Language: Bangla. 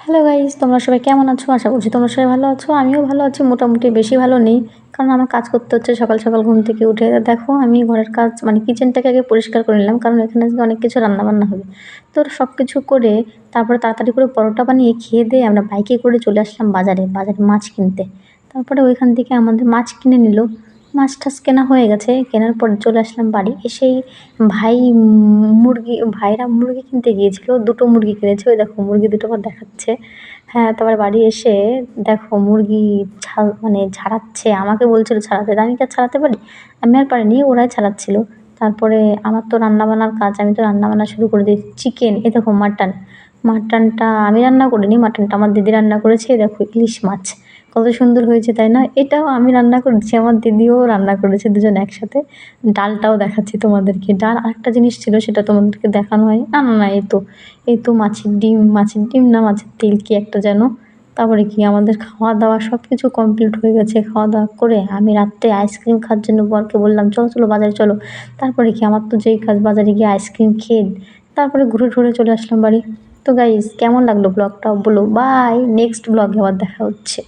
হ্যালো গাইজ তোমরা সবাই কেমন আছো? আশা করছি তোমরা সবাই ভালো আছো। আমিও ভালো আছি, মোটামুটি বেশি ভালো নেই। কারণ আমার কাজ করতে হচ্ছে সকাল সকাল ঘুম থেকে উঠে। দেখো, আমি ঘরের কাজ মানে কিচেনটাকে আগে পরিষ্কার করে নিলাম, কারণ এখানে আজকে অনেক কিছু রান্নাবান্না হবে। তো সব কিছু করে তারপরে তাড়াতাড়ি করে পরোটা বানিয়ে খেয়ে দিয়ে আমরা বাইকে করে চলে আসলাম বাজারে বাজারে মাছ কিনতে। তারপরে ওইখান থেকে আমাদের মাছ কিনে নিল। মাছ টাছ কেনা হয়ে গেছে। কেনার পর চলে আসলাম বাড়ি। এসেই ভাই মুরগি, ভাইরা মুরগি কিনতে গিয়েছিল। দুটো মুরগি কিনেছে। ওই দেখো, মুরগি দুটো আবার দেখাচ্ছে। হ্যাঁ তারপরে বাড়ি এসে দেখো মুরগি ছাল মানে ছাড়াচ্ছে। আমাকে বলছিল ছাড়াতে। আমি কি ছাড়াতে পারি? আমি আর পারিনি, ওরাই ছাড়াচ্ছিল। তারপরে আমার তো রান্নাবান্নার কাজ, আমি তো রান্নাবান্না শুরু করে দিই চিকেন এ দেখো মাটন মাটনটা আমি রান্না করিনি, মাটনটা আমার দিদি রান্না করেছে দেখো ইলিশ মাছ। কত সুন্দর হয়েছে, তাই না? এটাও আমি রান্না করেছি, আমার দিদিও রান্না করেছে দুজন একসাথে। ডালটাও দেখাচ্ছি তোমাদেরকে। ডাল আরেকটা জিনিস ছিল, সেটা তোমাদেরকে দেখানো হয়। না না না, এই তো এই তো মাছের ডিম মাছের ডিম না, মাছের তেল কি একটা যেন? তারপরে কি আমাদের খাওয়া দাওয়া সব কিছু কমপ্লিট হয়ে গেছে খাওয়া দাওয়া করে আমি রাত্রে আইসক্রিম খাওয়ার জন্য বরকে বললাম, চলো চলো, বাজারে চলো। তারপরে কি, আমার তো যেই কাজ, বাজারে গিয়ে আইসক্রিম খেয়ে তারপরে ঘুরে ঘুরে চলে আসলাম বাড়ি। তো গাইজ কেমন লাগল ব্লগটা বলো বাই নেক্সট ব্লগে আবার দেখা হচ্ছে।